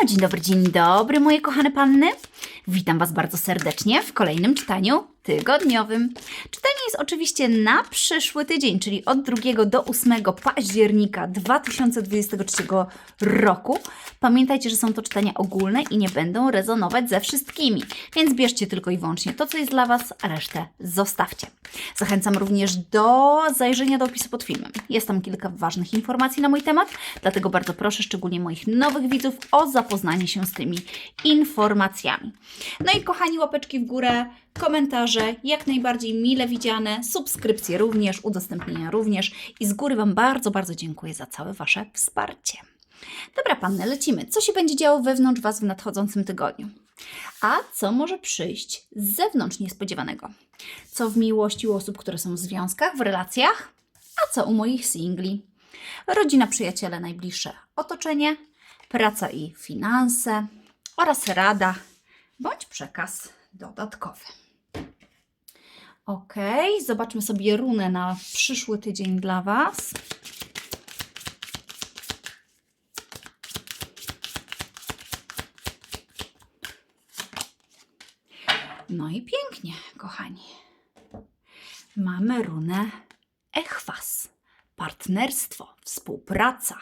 No, dzień dobry, dzień dobry, moje kochane panny. Witam Was bardzo serdecznie w kolejnym czytaniu tygodniowym. Czytanie jest oczywiście na przyszły tydzień, czyli od 2 do 8 października 2023 roku. Pamiętajcie, że są to czytania ogólne i nie będą rezonować ze wszystkimi, więc bierzcie tylko i wyłącznie to, co jest dla Was, a resztę zostawcie. Zachęcam również do zajrzenia do opisu pod filmem. Jest tam kilka ważnych informacji na mój temat, dlatego bardzo proszę szczególnie moich nowych widzów o zapoznanie się z tymi informacjami. No i kochani, łapeczki w górę, komentarze jak najbardziej mile widziane, subskrypcje również, udostępnienia również i z góry Wam bardzo, bardzo dziękuję za całe Wasze wsparcie. Dobra, panny, lecimy. Co się będzie działo wewnątrz Was w nadchodzącym tygodniu? A co może przyjść z zewnątrz niespodziewanego? Co w miłości u osób, które są w związkach, w relacjach? A co u moich singli? Rodzina, przyjaciele, najbliższe otoczenie, praca i finanse oraz rada bądź przekaz dodatkowy. Ok, zobaczmy sobie runę na przyszły tydzień dla Was. No i pięknie, kochani. Mamy runę Echwas. Partnerstwo, współpraca.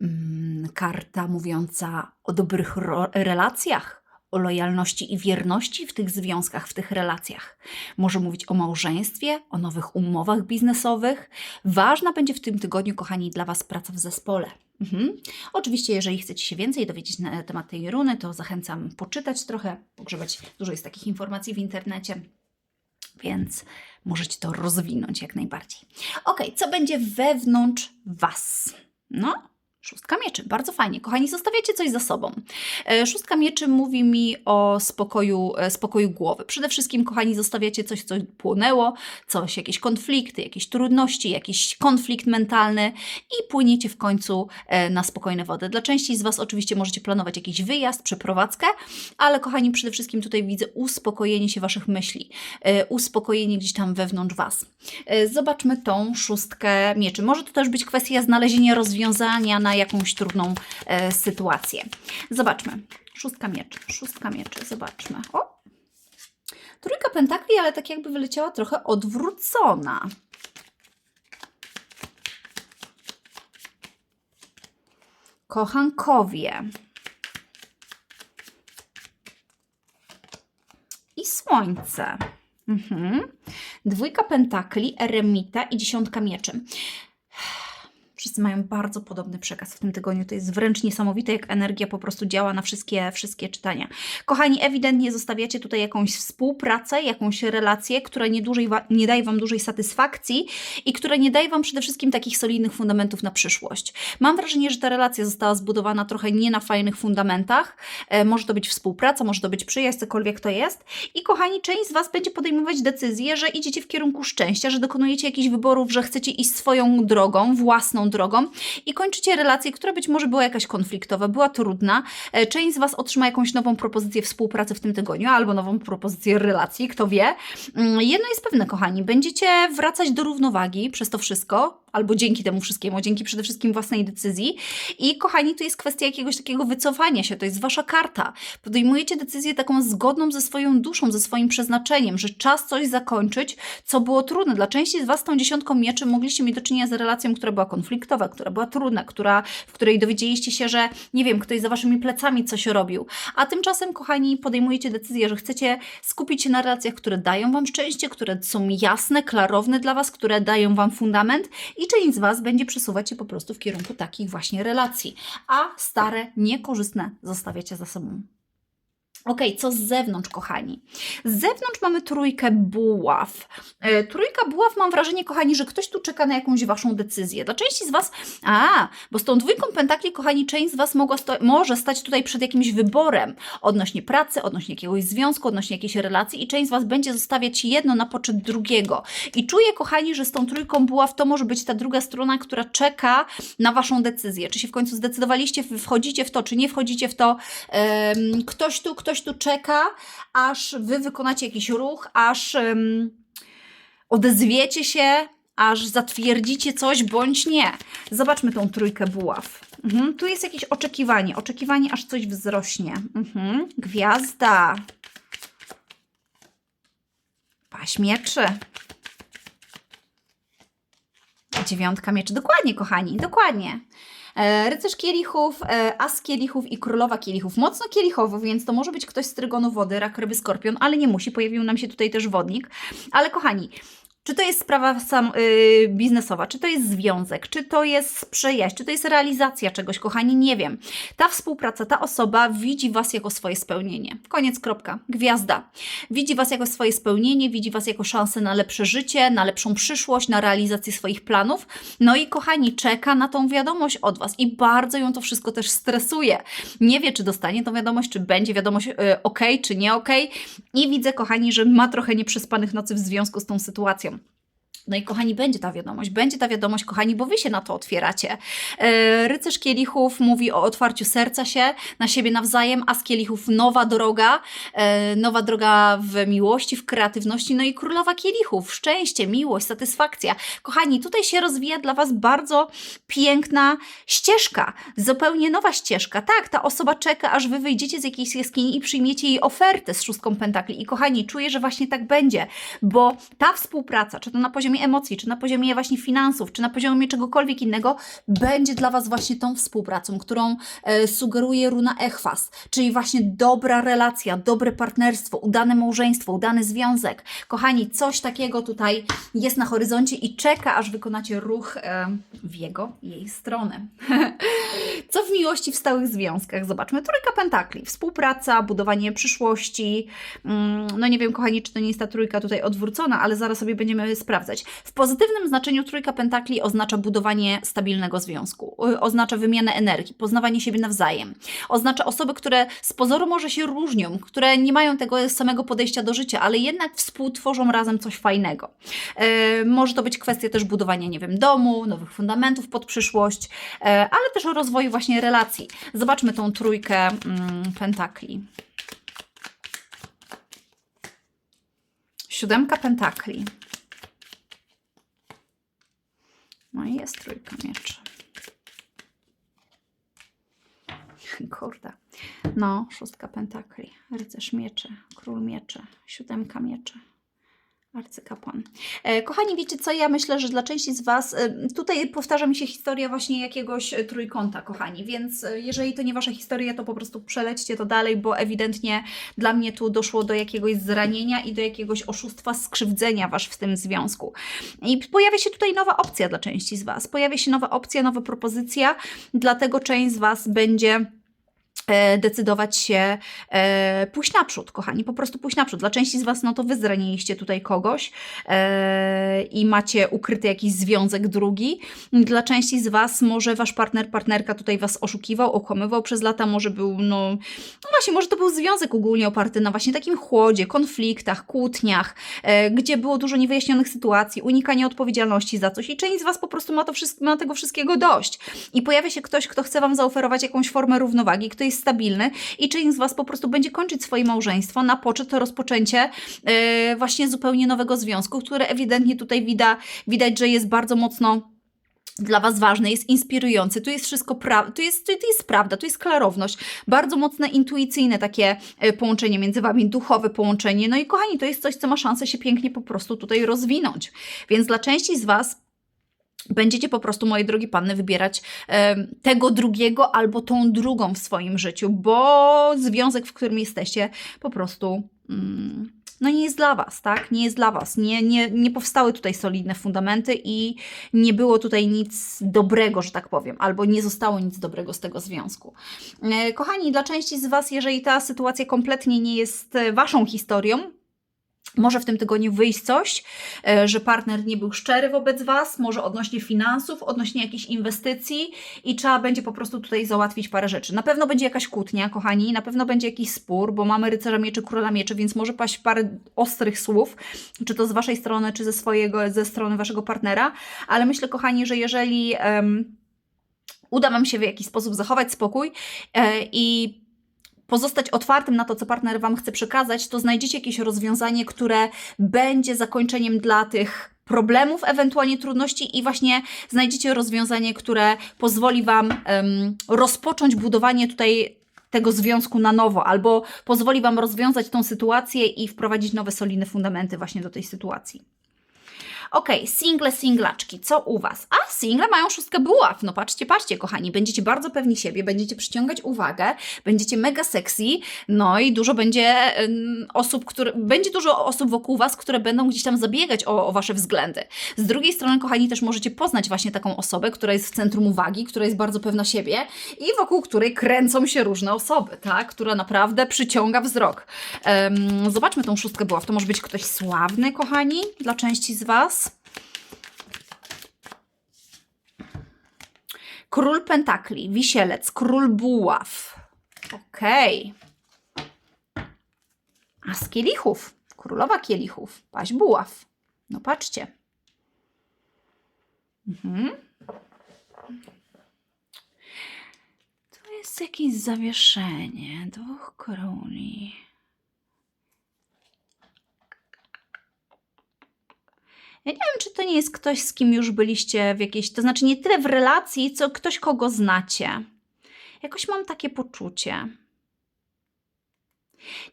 Mm, karta mówiąca o dobrych relacjach, o lojalności i wierności w tych związkach, w tych relacjach. Może mówić o małżeństwie, o nowych umowach biznesowych. Ważna będzie w tym tygodniu, kochani, dla Was praca w zespole. Mhm. Oczywiście, jeżeli chcecie się więcej dowiedzieć na temat tej runy, to zachęcam poczytać trochę, pogrzebać. Dużo jest takich informacji w internecie, więc możecie to rozwinąć jak najbardziej. Ok, co będzie wewnątrz Was? No, Szóstka mieczy, bardzo fajnie. Kochani, zostawiacie coś za sobą. E, Szóstka mieczy mówi mi o spokoju, e, spokoju głowy. Przede wszystkim, kochani, zostawiacie coś, co płonęło, coś, jakieś konflikty, jakieś trudności, jakiś konflikt mentalny i płyniecie w końcu e, na spokojne wody. Dla części z Was oczywiście możecie planować jakiś wyjazd, przeprowadzkę, ale kochani, przede wszystkim tutaj widzę uspokojenie się Waszych myśli, uspokojenie gdzieś tam wewnątrz Was. Zobaczmy tą szóstkę mieczy. Może to też być kwestia znalezienia rozwiązania na jakąś trudną e, sytuację. Zobaczmy. Szóstka mieczy, szóstka mieczy, zobaczmy. O! Trójka pentakli, ale tak jakby wyleciała trochę odwrócona. Kochankowie. I słońce. Mhm. Dwójka pentakli, eremita i dziesiątka mieczy. Wszyscy mają bardzo podobny przekaz w tym tygodniu. To jest wręcz niesamowite, jak energia po prostu działa na wszystkie, wszystkie czytania. Kochani, ewidentnie zostawiacie tutaj jakąś współpracę, jakąś relację, która nie, dłużej nie daje Wam dużej satysfakcji i która nie daje Wam przede wszystkim takich solidnych fundamentów na przyszłość. Mam wrażenie, że ta relacja została zbudowana trochę nie na fajnych fundamentach. E, może to być współpraca, może to być przyjaźń, cokolwiek to jest. I kochani, część z Was będzie podejmować decyzję, że idziecie w kierunku szczęścia, że dokonujecie jakichś wyborów, że chcecie iść swoją drogą, własną drogą i kończycie relację, która być może była jakaś konfliktowa, była trudna. E, Część z Was otrzyma jakąś nową propozycję współpracy w tym tygodniu, albo nową propozycję relacji, kto wie. Mm, Jedno jest pewne, kochani, będziecie wracać do równowagi przez to wszystko, albo dzięki temu wszystkiemu, dzięki przede wszystkim własnej decyzji. I kochani, to jest kwestia jakiegoś takiego wycofania się, to jest Wasza karta. Podejmujecie decyzję taką zgodną ze swoją duszą, ze swoim przeznaczeniem, że czas coś zakończyć, co było trudne. Dla części z Was tą dziesiątką mieczy mogliście mieć do czynienia z relacją, która była konfliktowa, która była trudna, która, w której dowiedzieliście się, że nie wiem, ktoś za Waszymi plecami coś robił. A tymczasem, kochani, podejmujecie decyzję, że chcecie skupić się na relacjach, które dają Wam szczęście, które są jasne, klarowne dla Was, które dają Wam fundament i część z Was będzie przesuwać się po prostu w kierunku takich właśnie relacji, a stare, niekorzystne zostawiacie za sobą. Okej, co z zewnątrz, kochani? Z zewnątrz mamy trójkę buław. E, trójka buław, mam wrażenie, kochani, że ktoś tu czeka na jakąś waszą decyzję. Dla części z was, a, bo z tą dwójką pentakli, kochani, część z was mogła sto- może stać tutaj przed jakimś wyborem odnośnie pracy, odnośnie jakiegoś związku, odnośnie jakiejś relacji i część z was będzie zostawiać jedno na poczet drugiego. I czuję, kochani, że z tą trójką buław to może być ta druga strona, która czeka na waszą decyzję. Czy się w końcu zdecydowaliście, wchodzicie w to, czy nie wchodzicie w to. Ktoś tu, ktoś tu czeka, aż wy wykonacie jakiś ruch, aż em, odezwiecie się, aż zatwierdzicie coś bądź nie. Zobaczmy tą trójkę buław. Mhm. Tu jest jakieś oczekiwanie, oczekiwanie, aż coś wzrośnie. Mhm. Gwiazda. Paź mieczy. Dziewiątka mieczy. Dokładnie, kochani, dokładnie. E, rycerz kielichów, e, as kielichów i królowa kielichów. Mocno kielichowo, więc to może być ktoś z trygonu wody, rak, ryby, skorpion, ale nie musi. Pojawił nam się tutaj też wodnik. Ale kochani, czy to jest sprawa sam, y, biznesowa, czy to jest związek, czy to jest przyjaźń, czy to jest realizacja czegoś, kochani, nie wiem. Ta współpraca, ta osoba widzi Was jako swoje spełnienie. Koniec, kropka. Gwiazda. Widzi Was jako swoje spełnienie, widzi Was jako szansę na lepsze życie, na lepszą przyszłość, na realizację swoich planów. No i kochani, czeka na tą wiadomość od Was i bardzo ją to wszystko też stresuje. Nie wie, czy dostanie tą wiadomość, czy będzie wiadomość y, ok, czy nie ok. I widzę, kochani, że ma trochę nieprzespanych nocy w związku z tą sytuacją. No i kochani, będzie ta wiadomość, będzie ta wiadomość, kochani, bo wy się na to otwieracie. E, rycerz kielichów mówi o otwarciu serca się na siebie nawzajem, a z kielichów nowa droga, e, nowa droga w miłości, w kreatywności, no i królowa kielichów, szczęście, miłość, satysfakcja. Kochani, tutaj się rozwija dla was bardzo piękna ścieżka, zupełnie nowa ścieżka. Tak, ta osoba czeka, aż wy wyjdziecie z jakiejś jaskini i przyjmiecie jej ofertę z szóstką pentakli. I kochani, czuję, że właśnie tak będzie, bo ta współpraca, czy to na poziomie emocji, czy na poziomie właśnie finansów, czy na poziomie czegokolwiek innego, będzie dla Was właśnie tą współpracą, którą e, sugeruje runa Echwas, czyli właśnie dobra relacja, dobre partnerstwo, udane małżeństwo, udany związek. Kochani, coś takiego tutaj jest na horyzoncie i czeka, aż wykonacie ruch e, w jego, jej stronę. Co w miłości w stałych związkach? Zobaczmy. Trójka pentakli. Współpraca, budowanie przyszłości. Mm, No nie wiem, kochani, czy to nie jest ta trójka tutaj odwrócona, ale zaraz sobie będziemy sprawdzać. W pozytywnym znaczeniu trójka pentakli oznacza budowanie stabilnego związku. y, Oznacza wymianę energii, poznawanie siebie nawzajem. Oznacza osoby, które z pozoru może się różnią, które nie mają tego samego podejścia do życia, ale jednak współtworzą razem coś fajnego. E, może to być kwestia też budowania, nie wiem, domu, nowych fundamentów pod przyszłość, e, ale też o rozwoju właśnie relacji. Zobaczmy tą trójkę mm, pentakli. Siódemka pentakli. No i jest trójka mieczy. Kurde. No, szóstka pentakli, rycerz mieczy, król mieczy, siódemka mieczy. Arcykapłan. E, kochani, wiecie co? Ja myślę, że dla części z Was e, tutaj powtarza mi się historia właśnie jakiegoś e, trójkąta, kochani, więc jeżeli to nie Wasza historia, to po prostu przelećcie to dalej, bo ewidentnie dla mnie tu doszło do jakiegoś zranienia i do jakiegoś oszustwa, skrzywdzenia Was w tym związku. I pojawia się tutaj nowa opcja dla części z Was. Pojawia się nowa opcja, nowa propozycja, dlatego część z Was będzie decydować się e, pójść naprzód, kochani, po prostu pójść naprzód. Dla części z Was, no to Wy zraniliście tutaj kogoś e, i macie ukryty jakiś związek drugi. Dla części z Was może Wasz partner, partnerka tutaj Was oszukiwał, okłamywał przez lata, może był, no, no właśnie, może to był związek ogólnie oparty na właśnie takim chłodzie, konfliktach, kłótniach, e, gdzie było dużo niewyjaśnionych sytuacji, unikanie odpowiedzialności za coś i część z Was po prostu ma, to wszystko, ma tego wszystkiego dość. I pojawia się ktoś, kto chce Wam zaoferować jakąś formę równowagi, kto jest stabilny i część z Was po prostu będzie kończyć swoje małżeństwo na poczet rozpoczęcie e, właśnie zupełnie nowego związku, które ewidentnie tutaj widać, widać, że jest bardzo mocno dla Was ważny, jest inspirujący, tu jest wszystko, pra- tu jest, tu, tu jest prawda, tu jest klarowność, bardzo mocne, intuicyjne takie e, połączenie między Wami, duchowe połączenie, no i kochani, to jest coś, co ma szansę się pięknie po prostu tutaj rozwinąć, więc dla części z Was Będziecie po prostu, moje drogie panny, wybierać em, tego drugiego albo tą drugą w swoim życiu, bo związek, w którym jesteście, po prostu mm, no nie jest dla Was, tak? Nie jest dla Was. Nie, nie, nie powstały tutaj solidne fundamenty i nie było tutaj nic dobrego, że tak powiem, albo nie zostało nic dobrego z tego związku. E, Kochani, dla części z Was, jeżeli ta sytuacja kompletnie nie jest e, Waszą historią, może w tym tygodniu wyjść coś, e, że partner nie był szczery wobec Was, może odnośnie finansów, odnośnie jakichś inwestycji i trzeba będzie po prostu tutaj załatwić parę rzeczy. Na pewno będzie jakaś kłótnia, kochani, na pewno będzie jakiś spór, bo mamy rycerza mieczy, króla mieczy, więc może paść parę ostrych słów, czy to z Waszej strony, czy ze swojego, ze strony Waszego partnera, ale myślę, kochani, że jeżeli em, uda Wam się w jakiś sposób zachować spokój e, i pozostać otwartym na to, co partner Wam chce przekazać, to znajdziecie jakieś rozwiązanie, które będzie zakończeniem dla tych problemów, ewentualnie trudności i właśnie znajdziecie rozwiązanie, które pozwoli Wam em, rozpocząć budowanie tutaj tego związku na nowo, albo pozwoli Wam rozwiązać tą sytuację i wprowadzić nowe solidne fundamenty właśnie do tej sytuacji. Okej, single, singlaczki, co u Was? A, single mają szóstkę buław. No patrzcie, patrzcie, kochani, będziecie bardzo pewni siebie, będziecie przyciągać uwagę, będziecie mega sexy, no i dużo będzie osób, które, będzie dużo osób wokół Was, które będą gdzieś tam zabiegać o, o Wasze względy. Z drugiej strony, kochani, też możecie poznać właśnie taką osobę, która jest w centrum uwagi, która jest bardzo pewna siebie i wokół której kręcą się różne osoby, tak? Która naprawdę przyciąga wzrok. Zobaczmy tą szóstkę buław. To może być ktoś sławny, kochani, dla części z Was. Król Pentakli, Wisielec, Król Buław. Okej. A z kielichów, Królowa Kielichów, Paź Buław. No patrzcie. Mhm. To jest jakieś zawieszenie dwóch króli. Ja nie wiem, czy to nie jest ktoś, z kim już byliście w jakiejś, to znaczy nie tyle w relacji, co ktoś, kogo znacie. Jakoś mam takie poczucie.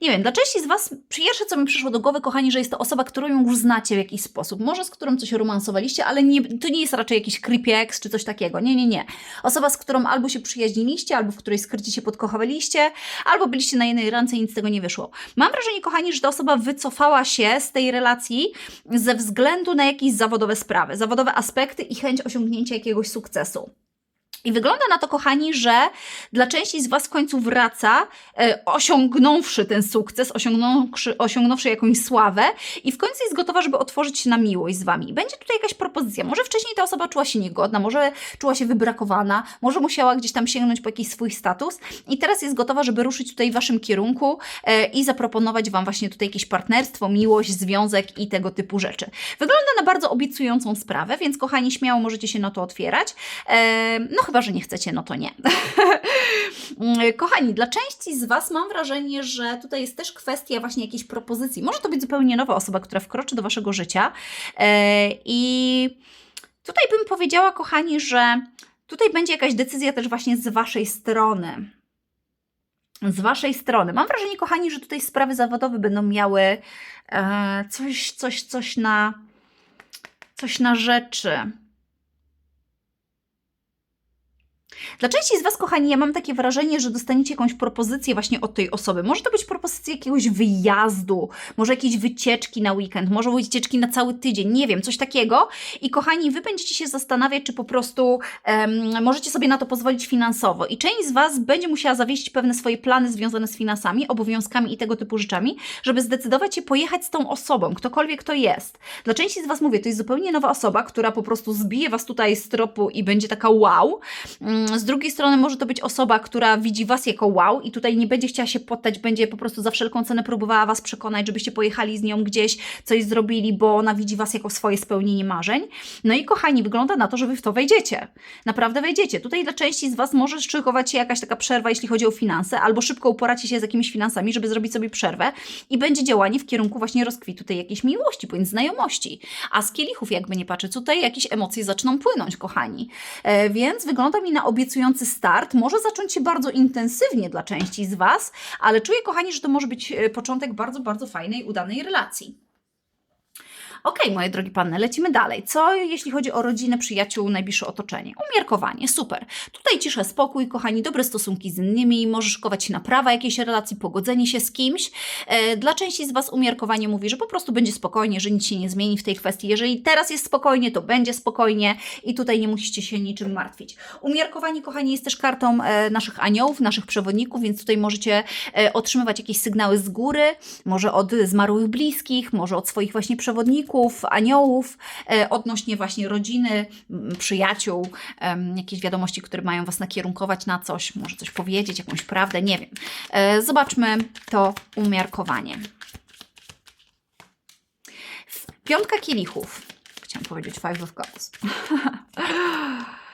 Nie wiem, dla części z Was pierwsze, co mi przyszło do głowy, kochani, że jest to osoba, którą już znacie w jakiś sposób. Może z którą coś romansowaliście, ale nie, to nie jest raczej jakiś creepy ex czy coś takiego. Nie, nie, nie. Osoba, z którą albo się przyjaźniliście, albo w której skrycie się podkochywaliście, albo byliście na jednej randce i nic z tego nie wyszło. Mam wrażenie, kochani, że ta osoba wycofała się z tej relacji ze względu na jakieś zawodowe sprawy, zawodowe aspekty i chęć osiągnięcia jakiegoś sukcesu. I wygląda na to, kochani, że dla części z Was w końcu wraca, e, osiągnąwszy ten sukces, osiągnąwszy, osiągnąwszy jakąś sławę i w końcu jest gotowa, żeby otworzyć się na miłość z Wami. Będzie tutaj jakaś propozycja. Może wcześniej ta osoba czuła się niegodna, może czuła się wybrakowana, może musiała gdzieś tam sięgnąć po jakiś swój status i teraz jest gotowa, żeby ruszyć tutaj w Waszym kierunku e, i zaproponować Wam właśnie tutaj jakieś partnerstwo, miłość, związek i tego typu rzeczy. Wygląda na bardzo obiecującą sprawę, więc kochani, śmiało możecie się na to otwierać. E, no chyba, że nie chcecie, no to nie. Kochani, dla części z Was mam wrażenie, że tutaj jest też kwestia właśnie jakiejś propozycji. Może to być zupełnie nowa osoba, która wkroczy do Waszego życia e, i tutaj bym powiedziała, kochani, że tutaj będzie jakaś decyzja też właśnie z Waszej strony. Z Waszej strony. Mam wrażenie, kochani, że tutaj sprawy zawodowe będą miały e, coś, coś, coś na coś na rzeczy. Dla części z Was, kochani, ja mam takie wrażenie, że dostaniecie jakąś propozycję właśnie od tej osoby. Może to być propozycja jakiegoś wyjazdu, może jakiejś wycieczki na weekend, może wycieczki na cały tydzień, nie wiem, coś takiego. I kochani, Wy będziecie się zastanawiać, czy po prostu em, możecie sobie na to pozwolić finansowo. I część z Was będzie musiała zawiesić pewne swoje plany związane z finansami, obowiązkami i tego typu rzeczami, żeby zdecydować się pojechać z tą osobą, ktokolwiek to jest. Dla części z Was mówię, to jest zupełnie nowa osoba, która po prostu zbije Was tutaj z tropu i będzie taka wow. Mm, Z drugiej strony może to być osoba, która widzi Was jako wow i tutaj nie będzie chciała się poddać, będzie po prostu za wszelką cenę próbowała Was przekonać, żebyście pojechali z nią gdzieś, coś zrobili, bo ona widzi Was jako swoje spełnienie marzeń. No i kochani, wygląda na to, że Wy w to wejdziecie. Naprawdę wejdziecie. Tutaj dla części z Was może szykować się jakaś taka przerwa, jeśli chodzi o finanse, albo szybko uporacie się z jakimiś finansami, żeby zrobić sobie przerwę i będzie działanie w kierunku właśnie rozkwitu tej jakiejś miłości, bądź znajomości. A z kielichów, jakby nie patrzeć, tutaj jakieś emocje zaczną płynąć, kochani. E, więc wygląda mi na obiecujący start. Może zacząć się bardzo intensywnie dla części z Was, ale czuję, kochani, że to może być e, początek bardzo, bardzo fajnej, udanej relacji. Okej, moje drogie panny, lecimy dalej. Co jeśli chodzi o rodzinę, przyjaciół, najbliższe otoczenie? Umiarkowanie, super. Tutaj cisza, spokój, kochani, dobre stosunki z innymi, może szykować się naprawa jakiejś relacji, pogodzenie się z kimś. E, Dla części z Was umiarkowanie mówi, że po prostu będzie spokojnie, że nic się nie zmieni w tej kwestii. Jeżeli teraz jest spokojnie, to będzie spokojnie i tutaj nie musicie się niczym martwić. Umiarkowanie, kochani, jest też kartą e, naszych aniołów, naszych przewodników, więc tutaj możecie e, otrzymywać jakieś sygnały z góry, może od zmarłych bliskich, może od swoich właśnie przewodników, aniołów, e, odnośnie właśnie rodziny, przyjaciół, jakieś wiadomości, które mają Was nakierunkować na coś, może coś powiedzieć, jakąś prawdę, nie wiem. E, Zobaczmy to umiarkowanie. Piątka kielichów. Chciałam powiedzieć Five of Cups.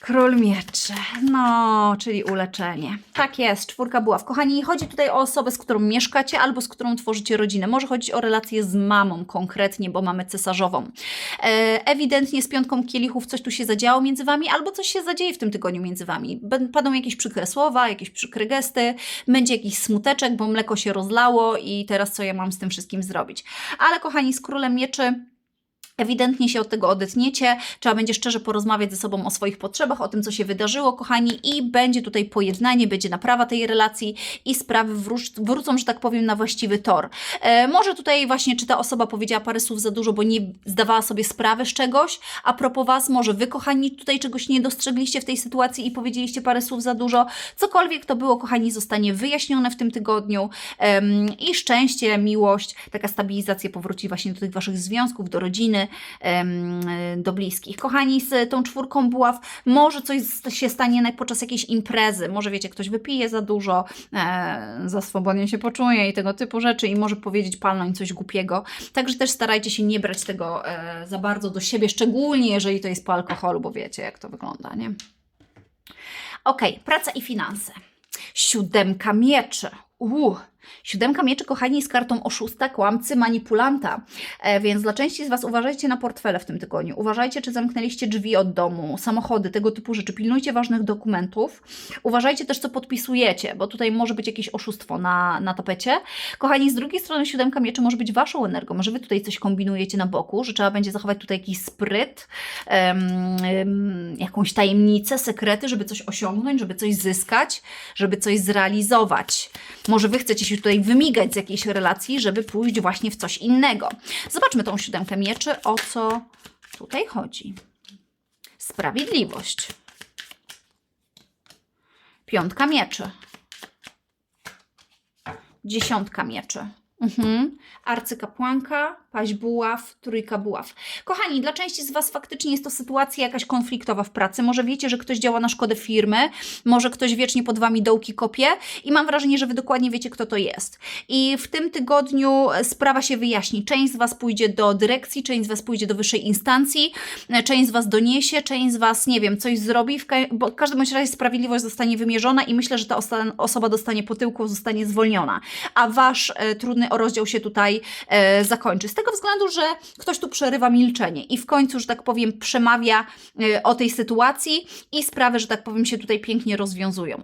Król mieczy. No, czyli uleczenie. Tak jest, czwórka buław. Kochani, chodzi tutaj o osobę, z którą mieszkacie albo z którą tworzycie rodzinę. Może chodzić o relację z mamą konkretnie, bo mamy cesarzową. E, ewidentnie z piątką kielichów coś tu się zadziało między wami, albo coś się zadzieje w tym tygodniu między wami. Padną jakieś przykre słowa, jakieś przykre gesty, będzie jakiś smuteczek, bo mleko się rozlało i teraz co ja mam z tym wszystkim zrobić. Ale kochani, z królem mieczy Ewidentnie się od tego odetniecie, trzeba będzie szczerze porozmawiać ze sobą o swoich potrzebach, o tym, co się wydarzyło, kochani, i będzie tutaj pojednanie, będzie naprawa tej relacji i sprawy wróc- wrócą, że tak powiem, na właściwy tor. E, może tutaj właśnie, czy ta osoba powiedziała parę słów za dużo, bo nie zdawała sobie sprawy z czegoś, a propos Was, może Wy, kochani, tutaj czegoś nie dostrzegliście w tej sytuacji i powiedzieliście parę słów za dużo. Cokolwiek to było, kochani, zostanie wyjaśnione w tym tygodniu em, i szczęście, miłość, taka stabilizacja powróci właśnie do tych Waszych związków, do rodziny, do bliskich. Kochani, z tą czwórką buław może coś się stanie podczas jakiejś imprezy. Może wiecie, ktoś wypije za dużo, e, za swobodnie się poczuje i tego typu rzeczy i może powiedzieć, palnąć coś głupiego. Także też starajcie się nie brać tego e, za bardzo do siebie, szczególnie jeżeli to jest po alkoholu, bo wiecie, jak to wygląda, nie? Ok, praca i finanse. Siódemka mieczy. Uuu. Siódemka mieczy, kochani, jest kartą oszusta, kłamcy, manipulanta. E, więc dla części z Was uważajcie na portfele w tym tygodniu. Uważajcie, czy zamknęliście drzwi od domu, samochody, tego typu rzeczy. Pilnujcie ważnych dokumentów. Uważajcie też, co podpisujecie, bo tutaj może być jakieś oszustwo na, na tapecie. Kochani, z drugiej strony siódemka mieczy może być Waszą energią. Może Wy tutaj coś kombinujecie na boku, że trzeba będzie zachować tutaj jakiś spryt, em, em, jakąś tajemnicę, sekrety, żeby coś osiągnąć, żeby coś zyskać, żeby coś zrealizować. Może Wy chcecie się tutaj wymigać z jakiejś relacji, żeby pójść właśnie w coś innego. Zobaczmy tą siódemkę mieczy, o co tutaj chodzi. Sprawiedliwość. Piątka mieczy. Dziesiątka mieczy. Mhm. Arcykapłanka, paź buław, trójka buław. Kochani, dla części z Was faktycznie jest to sytuacja jakaś konfliktowa w pracy. Może wiecie, że ktoś działa na szkodę firmy, może ktoś wiecznie pod Wami dołki kopie i mam wrażenie, że Wy dokładnie wiecie, kto to jest. I w tym tygodniu e, sprawa się wyjaśni. Część z Was pójdzie do dyrekcji, część z Was pójdzie do wyższej instancji, e, część z Was doniesie, część z Was, nie wiem, coś zrobi, w bo w każdym razie sprawiedliwość zostanie wymierzona i myślę, że ta osoba dostanie po tyłku, zostanie zwolniona. A Wasz e, trudny rozdział się tutaj e, zakończy. Tego względu, że ktoś tu przerywa milczenie i w końcu, że tak powiem, przemawia e, o tej sytuacji i sprawy, że tak powiem, się tutaj pięknie rozwiązują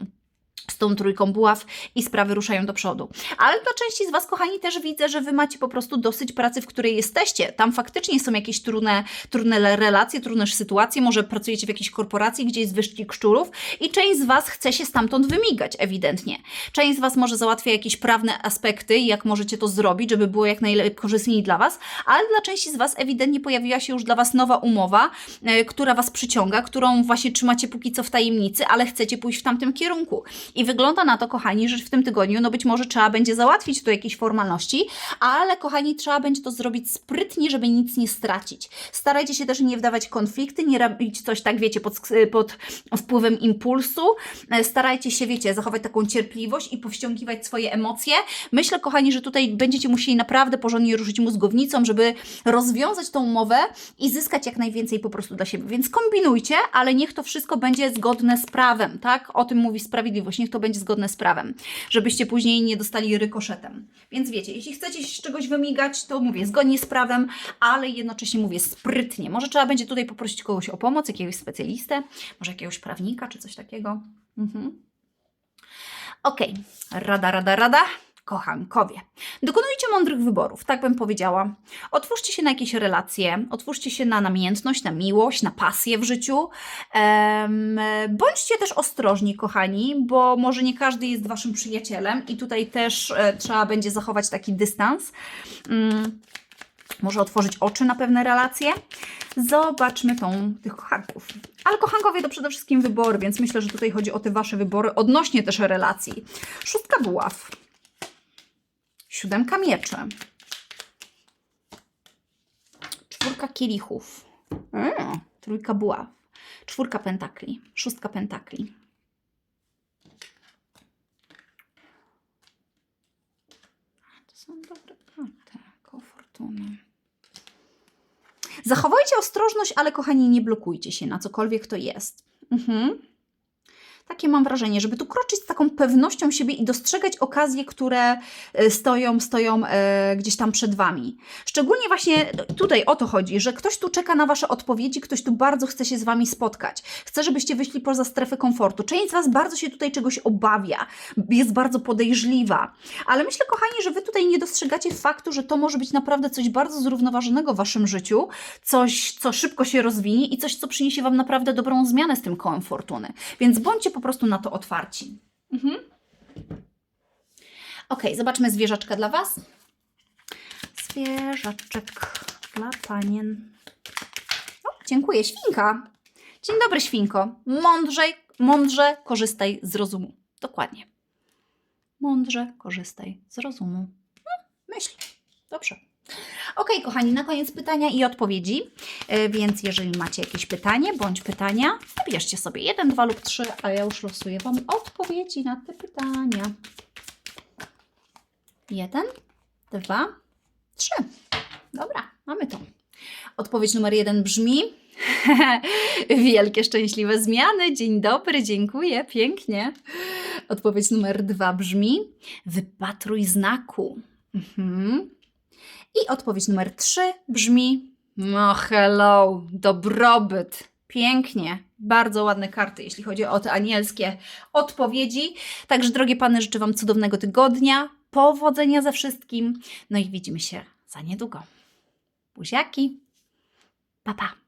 z tą trójką buław i sprawy ruszają do przodu. Ale dla części z Was, kochani, też widzę, że Wy macie po prostu dosyć pracy, w której jesteście. Tam faktycznie są jakieś trudne, trudne relacje, trudne sytuacje, może pracujecie w jakiejś korporacji, gdzie jest wyścig szczurów i część z Was chce się stamtąd wymigać, ewidentnie. Część z Was może załatwia jakieś prawne aspekty, jak możecie to zrobić, żeby było jak najlepiej korzystniej dla Was, ale dla części z Was ewidentnie pojawiła się już dla Was nowa umowa, e, która Was przyciąga, którą właśnie trzymacie póki co w tajemnicy, ale chcecie pójść w tamtym kierunku. I wygląda na to, kochani, że w tym tygodniu, no być może trzeba będzie załatwić tu jakieś formalności, ale kochani, trzeba będzie to zrobić sprytnie, żeby nic nie stracić. Starajcie się też nie wdawać konflikty, nie robić coś tak, wiecie, pod, pod wpływem impulsu. E, Starajcie się, wiecie, zachować taką cierpliwość i powściągiwać swoje emocje. Myślę, kochani, że tutaj będziecie musieli naprawdę porządnie ruszyć mózgownicą, żeby rozwiązać tą umowę i zyskać jak najwięcej po prostu dla siebie. Więc kombinujcie, ale niech to wszystko będzie zgodne z prawem, tak? O tym mówi sprawiedliwość. Niech to będzie zgodne z prawem, żebyście później nie dostali rykoszetem. Więc wiecie, jeśli chcecie się czegoś wymigać, to mówię zgodnie z prawem, ale jednocześnie mówię sprytnie. Może trzeba będzie tutaj poprosić kogoś o pomoc, jakiegoś specjalistę, może jakiegoś prawnika czy coś takiego. Mhm. Okej, rada, rada, rada. Kochankowie, dokonujcie mądrych wyborów, tak bym powiedziała. Otwórzcie się na jakieś relacje, otwórzcie się na namiętność, na miłość, na pasję w życiu. Bądźcie też ostrożni, kochani, bo może nie każdy jest waszym przyjacielem i tutaj też e, trzeba będzie zachować taki dystans. Mm, może otworzyć oczy na pewne relacje. Zobaczmy tą, tych kochanków. Ale kochankowie to przede wszystkim wybory, więc myślę, że tutaj chodzi o te wasze wybory odnośnie też relacji. Szóstka buław. Siódemka mieczy. Czwórka kielichów. Mm, trójka buław. Czwórka pentakli. Szóstka pentakli. To są dobre karty. Koło fortuny. Zachowajcie ostrożność, ale kochani, nie blokujcie się na cokolwiek to jest. Mhm. Takie mam wrażenie, żeby tu kroczyć z taką pewnością siebie i dostrzegać okazje, które e, stoją, stoją e, gdzieś tam przed Wami. Szczególnie właśnie tutaj o to chodzi, że ktoś tu czeka na Wasze odpowiedzi, ktoś tu bardzo chce się z Wami spotkać. Chce, żebyście wyszli poza strefę komfortu. Część z Was bardzo się tutaj czegoś obawia, jest bardzo podejrzliwa. Ale myślę, kochani, że Wy tutaj nie dostrzegacie faktu, że to może być naprawdę coś bardzo zrównoważonego w Waszym życiu, coś, co szybko się rozwinie i coś, co przyniesie Wam naprawdę dobrą zmianę z tym kołem fortuny. Więc bądźcie po prostu na to otwarci. Mhm. Ok, zobaczmy zwierzaczka dla Was. Zwierzaczek dla panien. O, dziękuję, świnka. Dzień dobry, świnko. Mądrzej, mądrze korzystaj z rozumu. Dokładnie. Mądrze korzystaj z rozumu. No, myśl. Dobrze. Ok, kochani, na koniec pytania i odpowiedzi. E, Więc jeżeli macie jakieś pytanie bądź pytania, wybierzcie sobie jeden, dwa lub trzy, a ja już losuję Wam odpowiedzi na te pytania. Jeden, dwa, trzy. Dobra, mamy to. Odpowiedź numer jeden brzmi: Wielkie szczęśliwe zmiany. Dzień dobry, dziękuję, pięknie. Odpowiedź numer dwa brzmi: Wypatruj znaku. Mhm. I odpowiedź numer trzy brzmi: No, hello, dobrobyt. Pięknie, bardzo ładne karty, jeśli chodzi o te anielskie odpowiedzi. Także, drogie pany, życzę Wam cudownego tygodnia, powodzenia ze wszystkim. No i widzimy się za niedługo. Buziaki, pa pa.